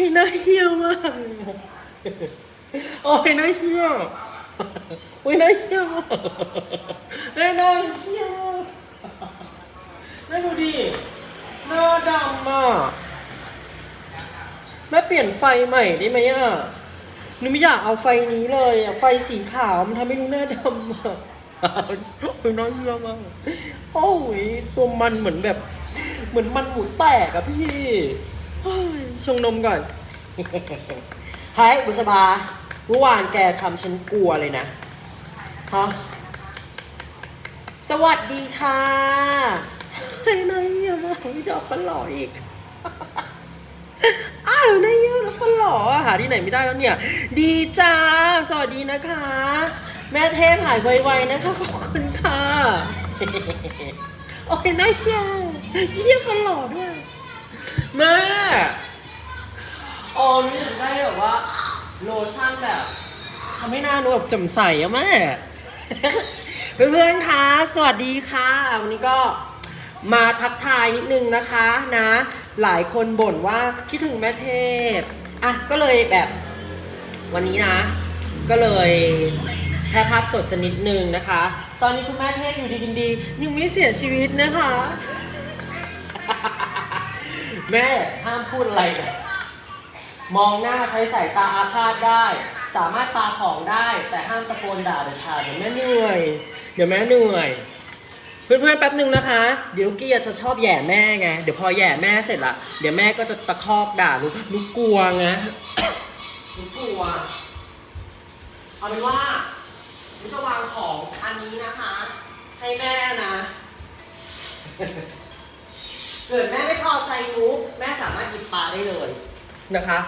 ยน่าเฮี้ยมาก โอ้ยน่าเฮี้ยโอ้ยน่าเฮี้ยมากแม่น่าเฮี้ยมากแม่ดูดิหน้าดำอะแม่เปลี่ยนไฟใหม่ได้ไหมอะหนูไม่อยากเอาไฟนี้เลยอะไฟสีขาวมันทำให้หนูหน้าดำอะโอ้ยน่าเฮี้ยมากโอ้ยตัวมันเหมือนแบบ เหมือนมันหมูแตกอะพี่เฮ้ย ชงนมก่อน เฮ้ยบุษบาเมื่อวานแกทำฉันกลัวเลยนะฮะสวัสดีค่ะเฮ้นายเยี่ยมาพี่ดอกฟันหล่ออีก อ้าวนายเยี่ยมแล้วฟันหล่ออะหาที่ไหนไม่ได้แล้วเนี่ย ดีจ้า สวัสดีนะคะ แม่เทพหายไวๆนะคะ ขอบคุณค่ะ โอ้ยนายเยี่ยมเยี่ยมฟันหล่อด้วยแม่ อ๋อนี่อยากได้แบบว่า โลชั่นแบบทำให้หน้าหนูแบบแจ่มใสอะแม่ เพื่อนๆคะสวัสดีค่ะ วันนี้ก็มาทักทายนิดนึงนะคะนะ หลายคนบ่นว่าคิดถึงแม่เทพอะก็เลยแบบวันนี้นะ ก็เลยแพร่ภาพสดสกนิดนึงนะคะ ตอนนี้คุณแม่เทพอยู่ดีกินดียังไม่เสียชีวิตนะคะ แม่ห้ามพูดอะไรนะ มองหน้าใช้สายตาอาฆาตได้ สามารถปาของได้ แต่ห้ามตะโกนด่าเด็ดขาดเดี๋ยวแม่เหนื่อย เดี๋ยวแม่เหนื่อย เพื่อนๆแป๊บหนึ่งนะคะ เดี๋ยวกี้จะชอบแหย่แม่ไง เดี๋ยวพอแหย่แม่เสร็จละ เดี๋ยวแม่ก็จะตะคอกด่าหนูหนูกลัวไงหนูกลัว เอาเป็นว่าหนูจะวางของอันนี้นะคะ ให้แม่นะ เกิดแม่ไม่พอใจนุกแม่สามารถหยิบปลาได้เลยนะคะ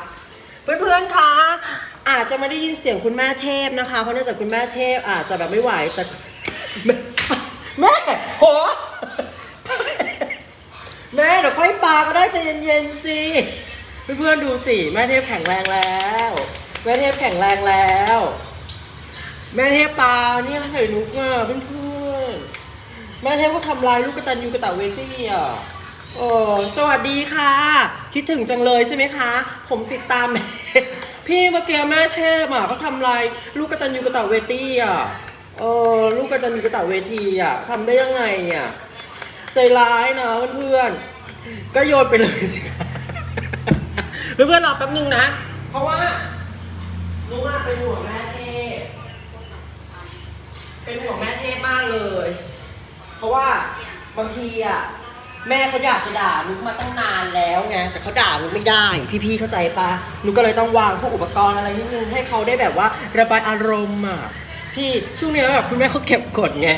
เพื่อนๆคะอาจจะไม่ได้ยินเสียงคุณแม่เทพนะคะ เพราะเนื่องจากคุณแม่เทพอาจจะแบบไม่ไหวแต่แม่แม่โหแม่เดี๋ยวค่อยปาก็ได้ใจเย็นๆสิเพื่อนๆดูสิแม่เทพแข็งแรงแล้ว แม่เทพแข็งแรงแล้ว แม่เทพปาเนี่ยใส่นุกอะเพื่อนๆแม่เทพก็ทำลายลูกกระตันยูกระตะเวตี้อะ โอ้สวัสดีค่ะ คิดถึงจังเลยใช่ไหมคะ ผมติดตามแม่พี่เมื่อกี้แม่เทพอะเขาทำลายลูกกระตันยูกระตะเวตี้อะเออลูกกระตันยูกระตะเวทีอะทำได้ยังไงอะใจร้ายนะเพื่อนๆก็โยนไปเลยสิคะเพื่อนๆรอแป๊บนึงนะ เพราะว่านุ้งอะเป็นห่วงแม่เทพเป็นห่วงแม่เทพมากเลย เพราะว่าบางทีอะ แม่เขาอยากจะด่านุกมาตั้งนานแล้วไงแต่เขาด่านุกไม่ได้ พี่ๆเข้าใจปะนุกก็เลยต้องวางพวกอุปกรณ์อะไรนิดนึงให้เขาได้แบบว่าระบายอารมณ์อะพี่ช่วงนี้แบบคุณแม่เขาเก็บกดไง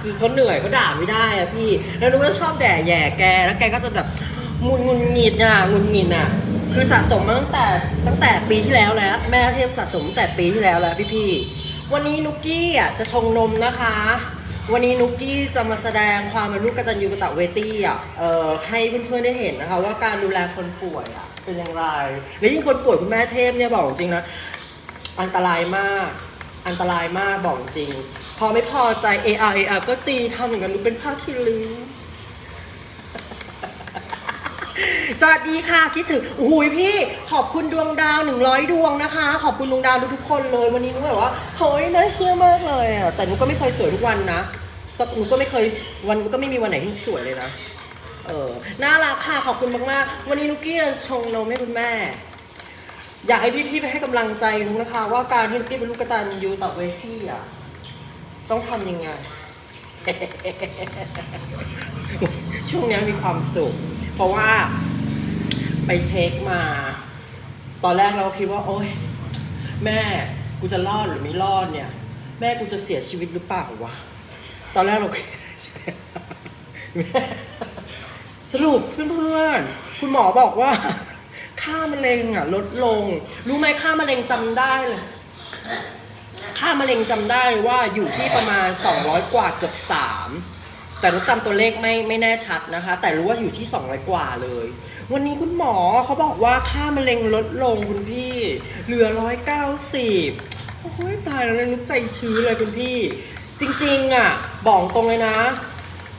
คือเขาเหนื่อยเขาด่าไม่ได้อะพี่ แล้วนุกก็ชอบแด่แย่แก แล้วแกก็จะแบบงุนงุนหงิดอะงุนหงิดอะ คือสะสมมาตั้งแต่ตั้งแต่ปีที่แล้วแล้ว แม่เทพสะสมตั้งแต่ปีที่แล้วแล้วพี่ๆวันนี้นุกกี้อะจะชงนมนะคะ วันนี้นุกกี้จะมาแสดงความเป็นลูกกตัญญูกตเวทีอะเอ่อให้เพื่อนๆได้เห็นนะคะว่าการดูแลคนป่วยอะเป็นอย่างไร และยิ่งคนป่วยคุณแม่เทพเนี่ยบอกจริงนะ อันตรายมาก อันตรายมากบอกจริง พอไม่พอใจ AR AR ก็ตีทำอย่างนั้นดูเป็นผ้าคีริ้ว สวัสดีค่ะคิดถึงโอ้โหพี่ขอบคุณดวงดาว 100 ดวงนะคะ ขอบคุณดวงดาวทุกๆคนเลย วันนี้นุ้แบบว่าเฮ้ยน่าเชื่อมากเลยอะแต่นุ้ก็ไม่เคยสวยทุกวันนะสักนุ้ก็ไม่เคยวันก็ไม่มีวันไหนที่สวยเลยนะเออน่ารักค่ะขอบคุณมากๆวันนี้นุกกี้จะชงนมให้คุณแม่ อยากให้พี่ๆไปให้กำลังใจนุกนะคะ ว่าการที่นุกกี้เป็นลูกกตันยูต่อเวทีอะต้องทำยังไง ช่วงนี้มีความสุข เพราะว่าไปเช็คมา ตอนแรกเราคิดว่า โอ๊ย แม่กูจะรอดหรือไม่รอดเนี่ย แม่กูจะเสียชีวิตหรือเปล่าวะ ตอนแรกเราคิดสรุปเพื่อนๆ คุณหมอบอกว่า ค่ามะเร็งอะ ลดลง รู้ไหมค่ามะเร็งจำได้เลย ค่ามะเร็งจำได้ว่าอยู่ที่ประมาณ 200 กว่าเกือบ3 แต่รู้จำตัวเลขไม่ไม่แน่ชัดนะคะ แต่รู้ว่าอยู่ที่ 200 กว่าเลย วันนี้คุณหมอเขาบอกว่าค่ามะเร็งลดลงคุณพี่ เหลือ 190 โอ้ยตายแล้วนุกใจชื้นเลยคุณพี่ จริงๆอะ บอกตรงเลยนะ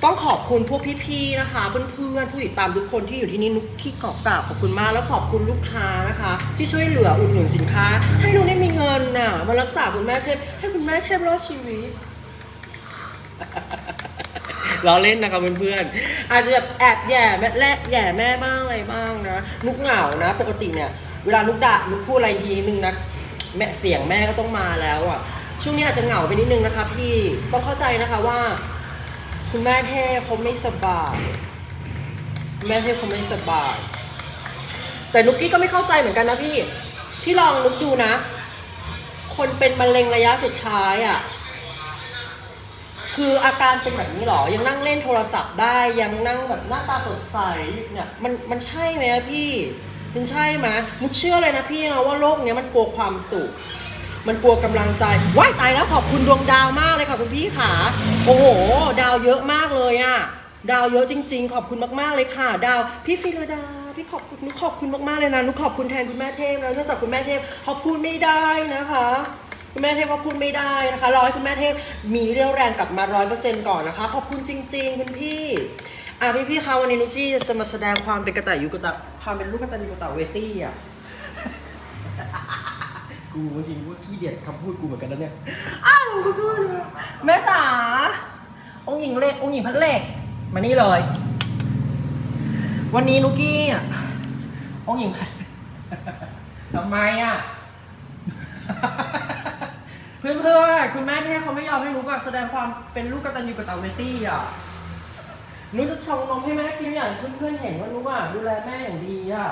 ต้องขอบคุณพวกพี่ๆนะคะ เพื่อนๆผู้ติดตามทุกคนที่อยู่ที่นี่นุกที่กอบกาบขอบคุณมากแล้วขอบคุณลูกค้านะคะ ที่ช่วยเหลืออุดหนุนสินค้า ให้นุกได้มีเงินน่ะมารักษาคุณแม่เทพให้คุณแม่เทพรอดชีวิตล้อเล่นนะคะเพื่อนๆอาจจะแบบแอบแย่แม่แลแย่แม่บ้างอะไรบ้างนะนุกเหงานะ ปกติเนี่ย เวลานุกด่านุกพูดอะไรทีนึงนะแม่เสียงแม่ก็ต้องมาแล้วอะช่วงนี้อาจจะเหงาไปนิดนึงนะคะ พี่ต้องเข้าใจนะคะว่า คุณแม่เทพเขาไม่สบายแม่เทพเขาไม่สบาย แต่นุกกี้ก็ไม่เข้าใจเหมือนกันนะพี่ พี่ลองนึกดูนะ คนเป็นมะเร็งระยะสุดท้ายอะคืออาการเป็นแบบนี้หรอ ยังนั่งเล่นโทรศัพท์ได้ ยังนั่งแบบหน้าตาสดใสเนี่ย มันมันใช่ไหมอะพี่มันใช่ไหมมุกเชื่อเลยนะพี่นะว่าโลกเนี้ยมันกลัวความสุข มันกลัวกำลังใจว้ายตายแล้วขอบคุณดวงดาวมากเลยค่ะคุณพี่ขาโอ้โห ดาวเยอะมากเลยอะดาวเยอะจริง ๆ ขอบคุณมากๆเลยค่ะ ดาวพี่ฟิลดาพี่ขอบคุณนุขอบคุณมากๆเลยนะนุกขอบคุณแทนคุณแม่เทพนะเนื่องจากคุณแม่เทพเขาพูดไม่ได้นะคะคุณแม่เทพเขาพูดไม่ได้นะคะรอให้คุณแม่เทพมีเรี่ยวแรงกลับมาร้อยเปอร์เซ็นต์ก่อนนะคะ ขอบคุณจริง ๆ คุณพี่อะพี่พี่ๆคะวันนี้นุกจี้จะมาแสดงความเป็นกระต่ายยูกระตะความเป็นลูกกระต่ายยูกระตะเวตี้อะ กูจริงๆว่าขี้เดียดคำพูดกูเหมือนกันนะเนี่ย อ้าวกูพูดเลยแม่จ๋า องค์หญิงเล็ก องค์หญิงพัดเล็ก มานี่เลย วันนี้นุกกี้อะองค์หญิงพัดทำไมอะ เพื่อนเพื่อนๆคุณแม่เทพเขาไม่ยอมให้นุกอะแสดงความเป็นลูกกตัญญูกตเวทีอะนุกจะชงนมให้แม่กินอย่างเพื่อนๆเห็นว่านุกอะดูแลแม่อย่างดีอะ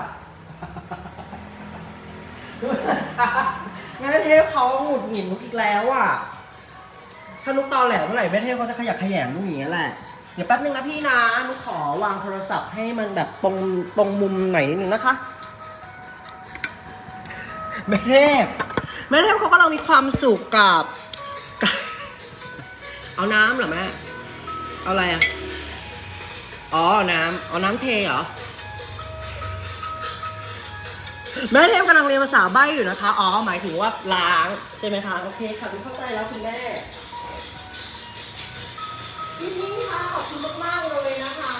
แม่เทพเขาหงุดหงิดนุกอีกแล้วอะ ถ้านุกตอแหลเมื่อไหร่แม่เทพเขาจะขยักขยงนุกอย่างนี้ยแหละ เดี๋ยวแป๊บนึงนะพี่นะนุกขอวางโทรศัพท์ให้มันแบบตรงตรงมุมไหนอยนิดนึงนะคะ แม่เทพ แม่เทพเขากำลังมีความสุขกับกับ เอาน้ำเหรอแม่ เอาอะไรอะ อ๋อ น้ำเอาน้ำเทเหรอ แม่เทพกำลังเรียนภาษาใบ้อยู่นะคะ อ๋อ หมายถึงว่าล้างใช่ไหมคะ โอเคค่ะคุณเข้าใจแล้วคุณแม่พี่พี่ๆคะขอบคุณมากๆเลยนะคะ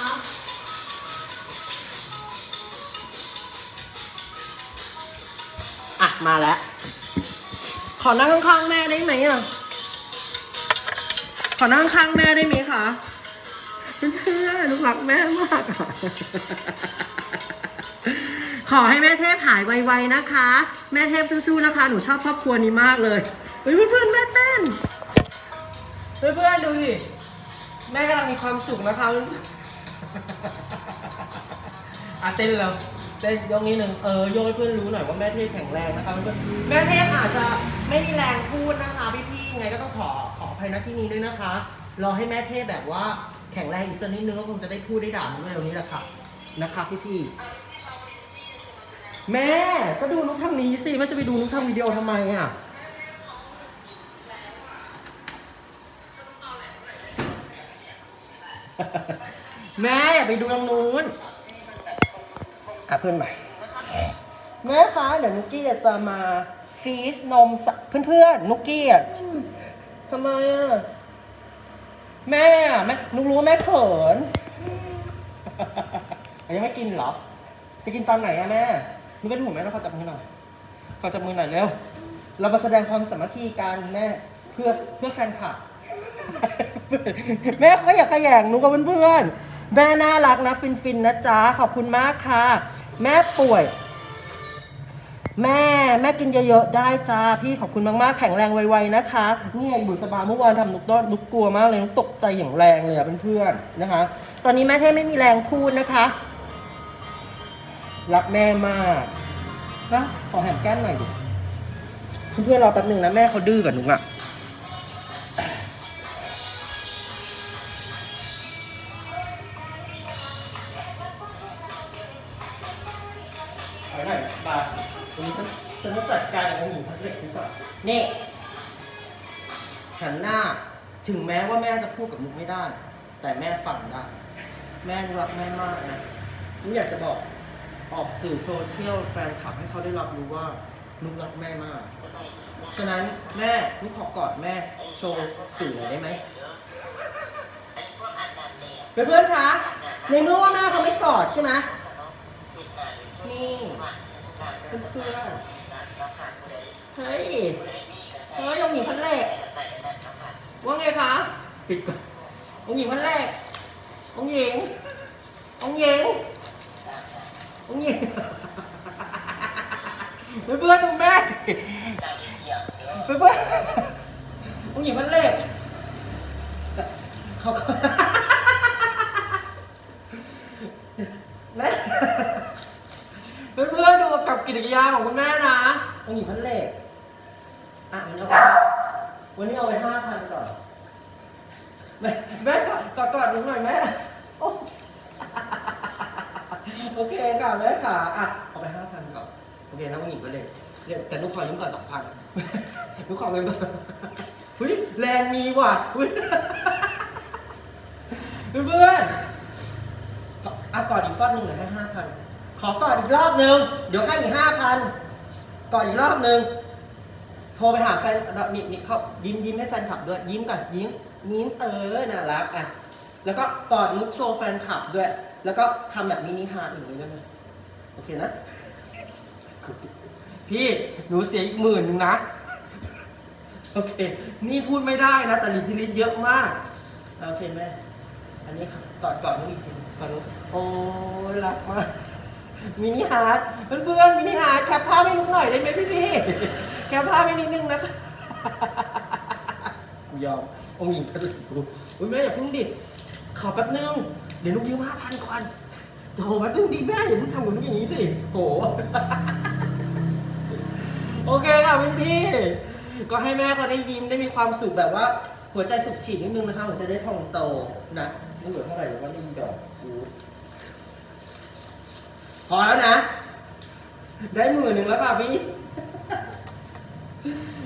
อะมาแล้ว ขอนั่งข้างๆแม่ได้ไหมอะ ขอนั่งข้างๆแม่ได้ไหมคะเพื่อนๆลูกรักแม่มากอะ ขอให้แม่เทพหายไวๆนะคะ แม่เทพสู้ๆนะคะ หนูชอบครอบครัวนี้มากเลยเฮ้ยเพื่อนๆแม่เต้นเพื่อนๆดูดิแม่กำลังมีความสุขนะคะอะเต้นแล้วเต้นยกนี้หนึ่งเออโยกให้เพื่อนรู้หน่อยว่าแม่เทพแข็งแรงนะคะเพื่อนแม่เทพอาจจะไม่มีแรงพูดนะคะพี่ๆยังไงก็ต้องขอขออภัยณที่นี้ด้วยนะคะรอให้แม่เทพแบบว่าแข็งแรงอีกสักนิดนึงก็คงจะได้พูดได้ด่ามันเร็วนี้แหละค่ะนะคะพี่ๆ แม่ก็ดูนุกทำนี้สิแม่จะไปดูนุกทำวิดีโอทำไมอะ แม่อย่าไปดูตรงนู้นอะเพื่อนใหม่แม่คะเดี๋ยวนุกกี้จะมาฟีสนมสเพื่อนๆนุกกี้อะทำไมอะแม่อะแม่นุกรู้ว่าแม่เขินยังไม่กินเหรอ จะกินตอนไหนอะแม่ นุกเป็นห่วงแม่แล้วขอจับมือหน่อยขอจับมือหน่อยเร็ว เรามาแสดงความสามัคคีกันแม่เพื่อเพื่อแฟนคลับ แม่เขาอยากขยงหนูกับเพื่อนๆแม่น่ารักนะฟินฟินๆนะจ๊ะขอบคุณมากค่ะ แม่ป่วย แม่แม่กินเยอะๆได้จ้าพี่ขอบคุณมากๆแข็งแรงไวๆนะคะเนี่ยบุษบาเมื่อวานทำนุกต้นนุกกลัวมากเลยนุกตกใจอย่างแรงเลยอะเพื่อนๆนะคะ ตอนนี้แม่เทพไม่มีแรงพูดนะคะ รักแม่มากนะขอแหมแก้มหน่อยดิเพื่อนๆรอแป๊บหนึ่งนะแม่เขาดื้อกับนุกอะถอยหน่อยบาวันนี้ฉันต้องจัดการกับองค์หญิงพัดเหล็กดีกว่านี่หันหน้า ถึงแม้ว่าแม่จะพูดกับมุกไม่ได้ แต่แม่ฟังได้ แม่รักแม่มากนะนุกอยากจะบอก ออกสื่อโซเชียลแฟนคลับให้เขาได้รับรู้ว่านุกรักแม่มาก ฉะนั้นแม่นุกขอกอดแม่โชว์สื่อหน่อยได้ไหมเพื่อนๆคะในเมื่อว่าแม่เขาไม่กอดใช่ไหมนี่เพื่อนๆเฮ้ยเฮ้ยองหญิงพันแรกว่าไงคะปิดก่อนองหญิงพันแรกองหญิงองหญิงองหญิง เพื่อนมึงแม่เพื่อนๆองหญิงพันแรกเขาก็ แม่เพื่อนๆดูกับกิจกรรมของคุณแม่นะองหญิงพันเหล็กอะวันนี้เอาไปวันนี้เอาไปห้าพันก่อน แม่แม่กอดกอดกอดหนูหน่อยแม่โอ้โอเคค่ะแม่ค่ะอะเอาไปห้าพันก่อน โอเคนะองหญิงพันเหล็กเดี๋ยวแต่ลูก ขอยืมก่อนสองพันลูกขอเงินก่อนเฮ้ยแรงมีว่ะเฮ้ยเพื่อนๆอะก่อนอีกฟอดหนึ่งหน่อยให้ห้าพันขอกอดอีกรอบหนึ่งเดี๋ยวให้อีกห้าพันกอดอีกรอบหนึ่งโทรไปหาแฟนมีมีเขายิ้มยิ้มให้แฟนคลับด้วย ยิ้มก่อนยิ้มยิ้มเออน่ารักอะแล้วก็กอดลุกโชว์แฟนคลับด้วย แล้วก็ทำแบบมินิฮาร์ดอย่างนี้ด้ไหมโอเคนะ พี่หนูเสียอีกหมื่นหนึงนะ โอเค นี่พูดไม่ได้นะ แต่ลิทธิลิตเยอะมาก โอเคแม่ อันนี้ค่ะกอดกอดน้องอีกทีกอดน้องโอ้รักมาก มินิฮาร์ดเพื่อนๆมินิฮาร์ดแคปภาพให้ลุงหน่อยได้ไหมพี่พี่ๆแคปภาพให้นิดนึงนะคะ กูยอมองค์หญิงกระดุกูอุ้ยแม่อย่าพิ่งดิ ขอแป๊บนึง เดี๋ยวลูกยืมห้าพันก่อนโหแป๊บนึงดิแม่อย่าเพิ่งทำกับลูกอย่างนี้สิโห โอเคค่ะพี่พี่ก็ให้แม่เขาได้ยิ้มได้มีความสุขแบบว่า หัวใจสุขฉีดนิดนึงนะคะหัวใจได้พองโตนะไม่เหลือเท่าไหร่หรือว่านี่ดอกกูพอแล้วนะ ได้หมื่นหนึ่งแล้วค่ะพี่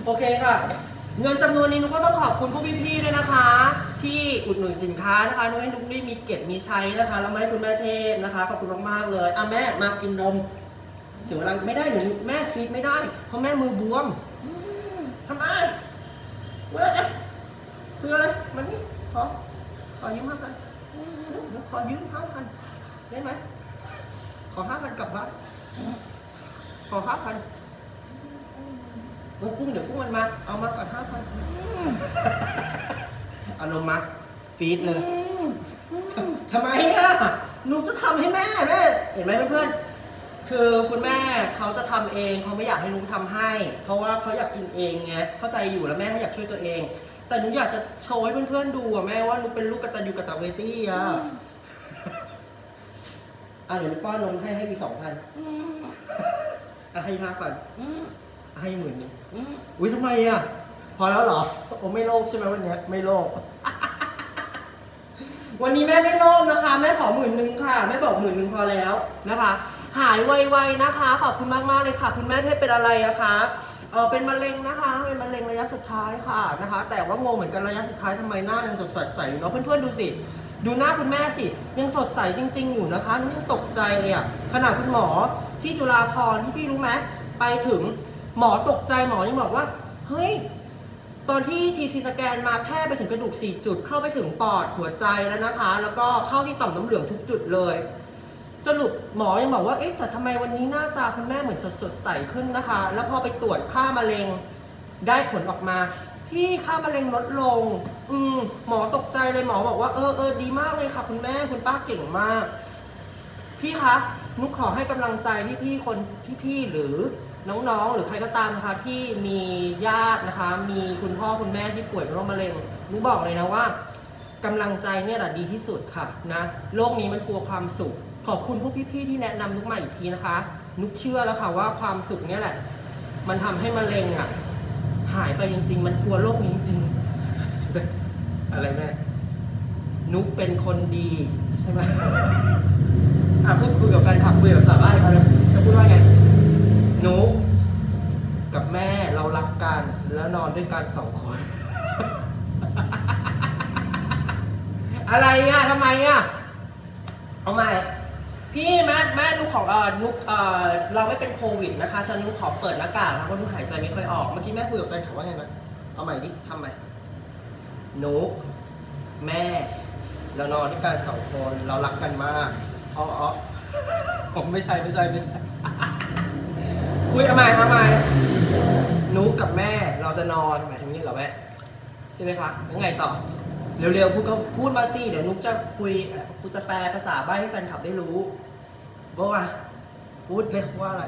โอเคค่ะ เงินจำนวนนี้นุกก็ต้องขอบคุณผู้พี่ๆด้วยนะคะ ที่อุดหนุนสินค้านะคะนุกให้นุกได้มีเก็บมีใช้นะคะ แล้วไมาให้คุณแม่เทพนะคะขอบคุณมากๆเลยอะแม่มากินนม ถึงเวลาไม่ได้หนูแม่ฟีดไม่ได้ เพราะแม่มือบวมทำไมเว้ยคืออะไรมันนี่ขอขอยืมห้าพันเดี๋ยวขอยืมห้าพันได้ไหมขอห้าพันกลับบ้านขอห้าพันเออกุ้งเดี๋ยวกุ้งมันมา เอามาก่อนห้าพันเอานมมาฟีดเลยทำไมอะหนูจะทำให้แม่แม่เห็นไหมเพื่อนๆ คือคุณแม่เขาจะทำเองเขาไม่อยากให้นุ้งทำให้ เพราะว่าเขาอยากกินเองไงเข้าใจอยู่แล้วแม่เขาอยากช่วยตัวเอง แต่หนูอยากจะโชว์ให้เพื่อนๆดูอะแม่ว่าหนูเป็นลูกกตัญญูกตเวทีอะอะเดี๋ยวหนูป้อนนมให้ให้อีกสองพันอะให้ห้าพันอะให้หมื่นหนึงอุ้ยทำไมอะพอแล้วเหรอโอ้ไม่โลภใช่ไหมวันเนี้ยไม่โลภ วันนี้แม่ไม่โลภนะคะ แม่ขอหมื่นหนึ่งค่ะแม่บอกหมื่นหนึ่งพอแล้วนะคะ หายไวๆนะคะ ขอบคุณมากๆเลยค่ะ คุณแม่เทพเป็นอะไรอะคะเออเป็นมะเร็งนะคะ เป็นมะเร็งระยะสุดท้ายค่ะนะคะ แต่ว่างงเหมือนกันระยะสุดท้ายทำไมหน้ายังสดใสอยู่เนาะเพื่อนๆดูสิ ดูหน้าคุณแม่สิ ยังสดใสจริง ๆ อยู่นะคะนี่ยังตกใจเลยอะขนาดคุณหมอที่จุฬาภรณ์ที่พี่รู้ไหมไปถึงหมอตกใจหมอยังบอกว่า เฮ้ยตอนที่ทีซีสแกนมาแพร่ไปถึงกระดูก 4 จุดเข้าไปถึงปอดหัวใจแล้วนะคะ แล้วก็เข้าที่ต่อมน้ำเหลืองทุกจุดเลย สรุปหมอยังบอกว่า เอ๊ะ แต่ทำไมวันนี้หน้าตาคุณแม่เหมือนสดสดใสขึ้นนะคะ แล้วพอไปตรวจค่ามะเร็งได้ผลออกมา พี่ค่ามะเร็งลดลง อืมหมอตกใจเลยหมอบอกว่า เออเออดีมากเลยค่ะ คุณแม่คุณป้าเก่งมาก พี่คะนุกขอให้กำลังใจพี่ๆคนพี่ๆหรือน้องๆ หรือใครก็ตามนะคะที่มีญาตินะคะ มีคุณพ่อคุณแม่ที่ป่วยเป็นโรคมะเร็งนุกบอกเลยนะว่ากำลังใจเนี่ยแหละดีที่สุดค่ะนะโลกนี้มันกลัวความสุข ขอบคุณพวกพี่ๆที่แนะนำนุกมาอีกทีนะคะ นุกเชื่อแล้วค่ะว่าความสุขเนี่ยแหละ มันทำให้มะเร็งอะ หายไปจริง ๆ มันกลัวโรคนี้จริงๆ อะไรแม่ นุกเป็นคนดีใช่ไหมอะพูดคุยกับแฟนคลับคุยกับสาวไร่เขาเลยจะพูดว่าไงหนูกับแม่เรารักกันแล้วนอนด้วยกันสองคน อะไรอะทำไมอะ เอาใหม่ พี่แม่แม่นุกของเอ่อนุกเอ่อเราไม่เป็นโควิดนะคะฉันนุกขอเปิดหน้ากากนะเพราะนุกหายใจไม่ค่อยออกเมื่อกี้แม่คุยกับแฟนคลับว่าไงนะเอาใหม่ดิทำใหม่นุกแม่ เรานอนด้วยกันสองคนเรารักกันมากอ๋ออ๋อผมไม่ใช่ไม่ใช่ไม่ใช่คุยทำไมทำไมนุกกับแม่เราจะนอนหมายถึงนี้เหรอแม่ใช่ไหมคะแล้วไงต่อ เร็วๆพูดก็พูดมาสิเดี๋ยวนุกจะคุยกูจะแปลภาษาใบ้ให้แฟนคลับได้รู้บอกว่าพูดเลยว่าอะไร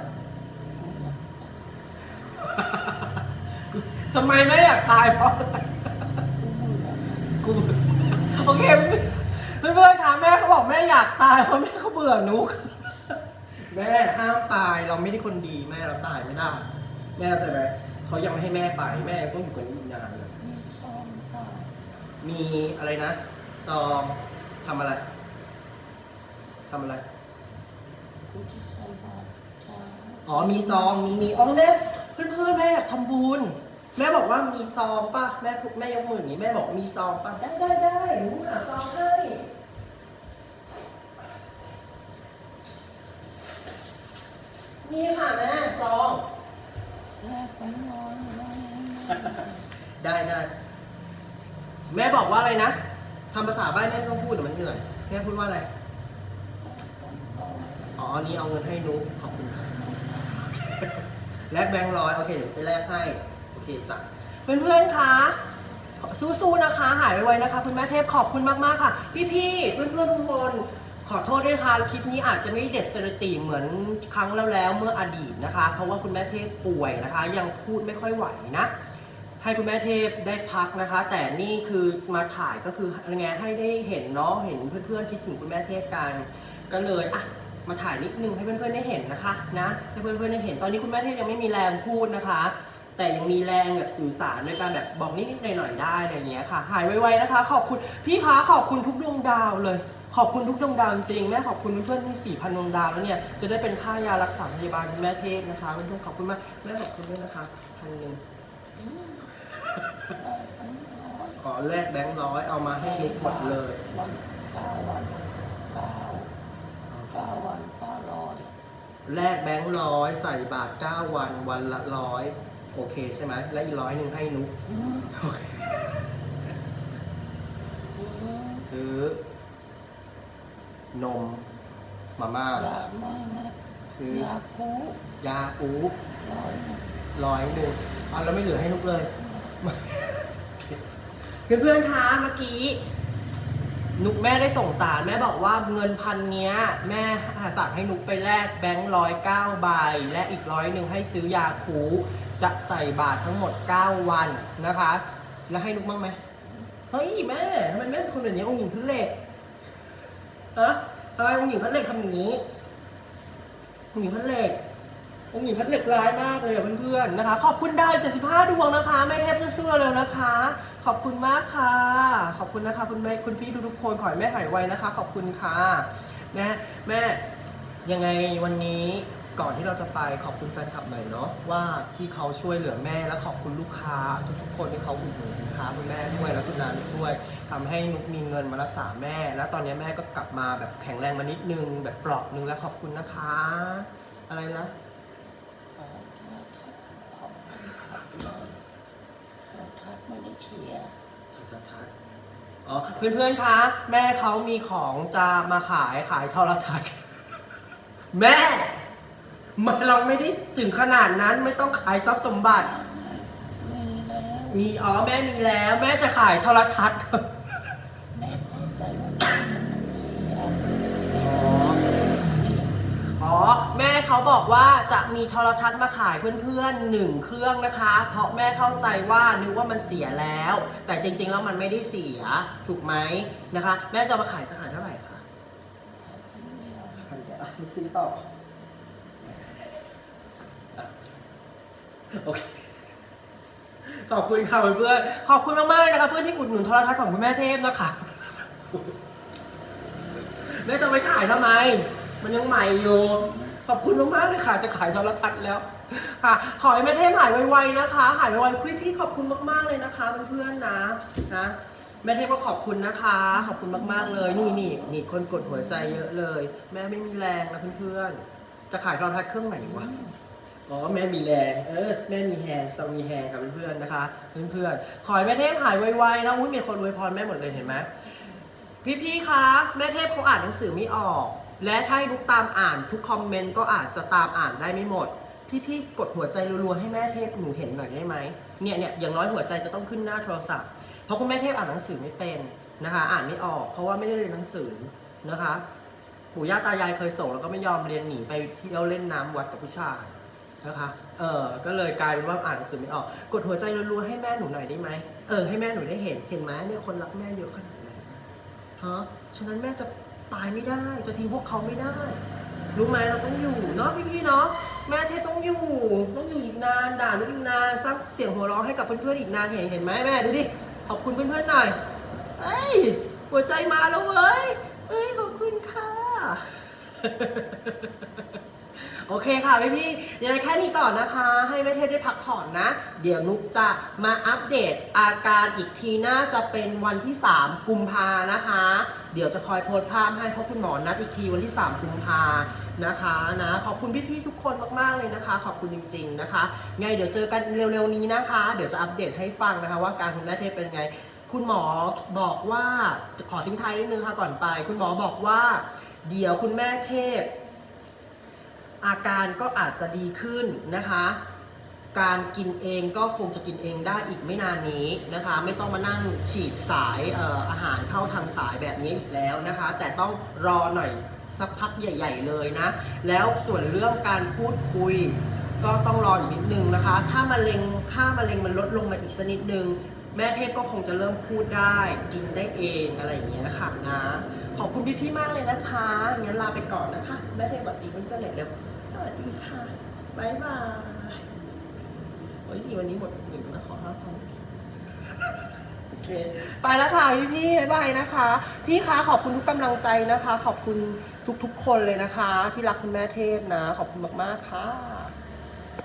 ทำไมไม่อยากตายเพราะอะไรกูโอเคเพื่อนๆถามแม่เขาบอกแม่อยากตายเพราะแม่เขาเบื่อนุก แม่ห้ามตายเราไม่ได้คนดีแม่เราตายไม่ได้ แม่เข้าใจไหมเขายังไม่ให้แม่ไปแม่ต้องอยู่กับนี้อีกนานเลย มีซองค่ะ มีอะไรนะ ซองทำอะไรทำอะไร กูจะใส่บาตรเช้าอ๋อมีซองมีมีอ๋อแม่เพื่อนเพื่อนๆแม่อยากทำบุญแม่บอกว่ามีซองป่ะแม่ทุกแม่ยกมืออย่างนี้แม่บอกมีซองป่ะได้ได้ได้หนูหาซองให้นี่ค่ะแม่ซองแรกไปนอนนอนได้ได้ แม่บอกว่าอะไรนะทำภาษาบ้านแม่ไม่ต้องพูดเดี๋ยวมันเหนื่อยแม่พูดว่าอะไร อ๋ออันนี้เอาเงินให้นุ๊กขอบคุณค่ะแลกแบงค์ร้อยโอเคเดี๋ยวไปแลกให้ โอเคจ้ะเพื่อนๆคะสู้ๆนะคะ หายไวๆนะคะ คุณแม่เทพขอบคุณมากๆค่ะ พี่ๆเพื่อนๆทุกคนขอโทษด้วยค่ะคลิปนี้อาจจะไม่เด็ดสถิติเหมือนครั้งแล้วแล้วเมื่ออดีตนะคะ เพราะว่าคุณแม่เทพป่วยนะคะ ยังพูดไม่ค่อยไหวนะ ให้คุณแม่เทพได้พักนะคะ แต่นี่คือมาถ่ายก็คือยังไงให้ได้เห็นเนาะเห็นเพื่อนๆคิดถึงคุณแม่เทพกันก็เลยอะมาถ่ายนิดนึงให้เพื่อนๆได้เห็นนะคะนะให้เพื่อนๆได้เห็นตอนนี้คุณแม่เทพยังไม่มีแรงพูดนะคะ แต่ยังมีแรงแบบสื่อสารในการแบบบอกนิดๆหน่อยๆได้อะไรเงี้ยค่ะ หายไวๆนะคะ ขอบคุณพี่คะขอบคุณทุกดวงดาวเลย ขอบคุณทุกดวงดาวจริงแม่ขอบคุณเพื่อนๆที่สี่พันดวงดาวแล้วเนี่ยจะได้เป็นค่ายารักษาพยาบาลคุณแม่เทพนะคะเพื่อนๆขอบคุณมากแม่ขอบคุณด้วยนะคะพันหนึ่ง ขอแลกแบงค์ร้อยเอามาให้นุกหมดเลยวันเก้าวันเก้าเก้าวันเก้าร้อยแลกแบงค์ร้อยใส่บาท9วันวันละร้อยโอเคใช่ไหมและอีกร้อยหนึ่งให้นุกอืมโอเคอืมซื้อนมมาม่าอยากมากนะซื้ออยากคูยาอูร้อยหนึ่งร้อยหนึ่งเอาแล้วไม่เหลือให้นุกเลย เพื่อนๆคะเมื่อกี้นุกแม่ได้ส่งสารแม่บอกว่าเงินพันเนี้ย แม่สั่งให้นุกไปแลกแบงค์ร้อยเก้าใบและอีกร้อยหนึ่งให้ซื้อยาคูจะใส่บาททั้งหมด 9 วันนะคะ แล้วให้นุกบ้างไหมเฮ้ยแม่ทำไมแม่เป็นคนแบบนี้องหญิงพระเหล็กฮะทำไมองหญิงพระเหล็กทำอย่างนี้องหญิงพระเหล็กองหญิงพัดเหล็กร้ายมากเลยอะเพื่อนๆนะคะ ขอบคุณได้75ดวงนะคะแม่เทพสู้ๆเร็วนะคะ ขอบคุณมากค่ะ ขอบคุณนะคะคุณแม่คุณพี่ทุกๆคนขอให้แม่หายไวนะคะ ขอบคุณค่ะแม่แม่ยังไงวันนี้ก่อนที่เราจะไปขอบคุณแฟนคลับหน่อยเนาะว่าที่เขาช่วยเหลือแม่และขอบคุณลูกค้า ทุกๆคนที่เขาอุดหนุนสินค้าคุณแม่ด้วยและคุณนันด้วยทำให้นุกมีเงินมารักษาแม่ แล้วตอนนี้แม่ก็กลับมาแบบแข็งแรงมานิดนึง แบบปลอกนึงแล้วขอบคุณนะคะ อะไรนะ ขอบคุณ ไม่ได้เชียร์โทรทัศน์อ๋อเพื่อนๆ คะ แม่เขามีของจะมาขายขายโทรทัศน์ แม่ มันเราไม่ได้ถึงขนาดนั้นไม่ต้องขายทรัพย์สมบัติ มีแล้วมีอ๋อแม่มีแล้ว แม่จะขายโทรทัศน์ แม่เข้าใจว่ามันเสีย อ๋อ แม่เขาบอกว่าจะมีโทรทัศน์มาขายเพื่อนๆหนึ่งเครื่องนะคะ เพราะแม่เข้าใจว่านึกว่ามันเสียแล้ว แต่จริงๆแล้วมันไม่ได้เสียถูกไหมนะคะ แม่จะเอามาขายจะขายเท่าไหร่คะอะลูกซื้อต่ออะโอเคขอบคุณค่ะเพื่อนๆขอบคุณมากๆเลยนะคะ เพื่อนที่อุดหนุนโทรทัศน์ของคุณแม่เทพนะคะแม่จะไปขายทำไม มันยังใหม่อยู่ ขอบคุณมากๆเลยค่ะ จะขายโทรทัศน์แล้วค่ะขอให้แม่เทพหายไวๆนะคะ หายไวๆพี่พี่ๆขอบคุณมากๆเลยนะคะเพื่อนๆนะนะแม่เทพก็ขอบคุณนะคะ ขอบคุณมากๆเลย นี่นี่นี่คนกดหัวใจเยอะเลย แม่ไม่มีแรงนะเพื่อนๆ จะขายโทรทัศน์เครื่องไหนวะอ๋อแม่มีแรงเออแม่มีแฮงซังมีแฮงครับเพื่อนๆนะคะเพื่อนๆขอให้แม่เทพหายไวๆนะอุ้ยมีคนอวยพรแม่หมดเลยเห็นไหมพี่ๆคะแม่เทพเขาอ่านหนังสือไม่ออก และถ้าให้ลูกตามอ่านทุกคอมเมนต์ก็อาจจะตามอ่านได้ไม่หมด พี่ๆกดหัวใจรัวๆให้แม่เทพหนูเห็นหน่อยได้ไหมเนี่ยเนี่ยอย่างน้อยหัวใจจะต้องขึ้นหน้าโทรศัพท์ เพราะคุณแม่เทพอ่านหนังสือไม่เป็นนะคะ อ่านไม่ออกเพราะว่าไม่ได้เรียนหนังสือนะคะปู่ย่าตายายเคยส่งแล้วก็ไม่ยอมเรียนหนีไปเที่ยวเล่นน้ำวัดกับผู้ชายนะคะ เออก็เลยกลายเป็นว่าอ่านหนังสือไม่ออก กดหัวใจรัวๆให้แม่หนูหน่อยได้ไหมเออให้แม่หนูได้เห็นเห็นไหมเนี่ยคนรักแม่เยอะขนาดไหนฮะฉะนั้นแม่จะ ตายไม่ได้ จะทิ้งพวกเขาไม่ได้ รู้ไหมเราต้องอยู่เนาะพี่ๆเนาะแม่เทพต้องอยู่ ต้องอยู่อีกนานด่าลูกอีกนานสร้างเสียงหัวเราะให้กับเพื่อนๆอีกนานเห็นเห็นไหมแม่ดูดิขอบคุณเพื่อนๆหน่อยเอ้ยหัวใจมาแล้วเว้ยเอ้ยขอบคุณค่ะโอเคค่ะพี่พี่ๆยังไงแค่นี้ก่อนนะคะ ให้แม่เทพได้พักผ่อนนะ เดี๋ยวนุกจะมาอัปเดตอาการอีกทีน่าจะเป็นวันที่ 3 กุมภานะคะ เดี๋ยวจะคอยโพสต์ภาพให้เพราะคุณหมอนัดอีกทีวันที่ 3 กุมภานะคะนะขอบคุณพี่ๆทุกคนมากๆเลยนะคะ ขอบคุณจริง ๆนะคะ ไงเดี๋ยวเจอกันเร็วๆนี้นะคะ เดี๋ยวจะอัปเดตให้ฟังนะคะ ว่าการคุณแม่เทพเป็นไง คุณหมอบอกว่าขอทิ้งท้ายนิดนึงค่ะก่อนไป คุณหมอบอกว่า เดี๋ยวคุณแม่เทพ อาการก็อาจจะดีขึ้นนะคะ การกินเองก็คงจะกินเองได้อีกไม่นานนี้นะคะ ไม่ต้องมานั่งฉีดสายอออาหารเข้าทางสายแบบนี้อีกแล้วนะคะ แต่ต้องรอหน่อยสักพักใหญ่ ๆ เลยนะ แล้วส่วนเรื่องการพูดคุย ก็ต้องรออีกนิดนึงนะคะ ถ้ามะเร็งค่ามะเร็งมันลดลงมาอีกสักนิดนึง แม่เทพก็คงจะเริ่มพูดได้ กินได้เองอะไรอย่างเงี้ยค่ะนะ ขอบคุณพี่ๆมากเลยนะคะงั้นลาไปก่อนนะคะ แม่เทพสวัสดีเพื่อนๆหน่อยเร็วสวัสดีค่ะบ๊ายบาย โอ้ยนี่วันนี้หมดหนึ่งนะขอห้าพันโอเค ไปแล้วค่ะพี่พี่บ๊ายบายนะคะ พี่คะขอบคุณทุกกำลังใจนะคะ ขอบคุณทุกๆคนเลยนะคะ ที่รักคุณแม่เทพนะ ขอบคุณมากๆค่ะ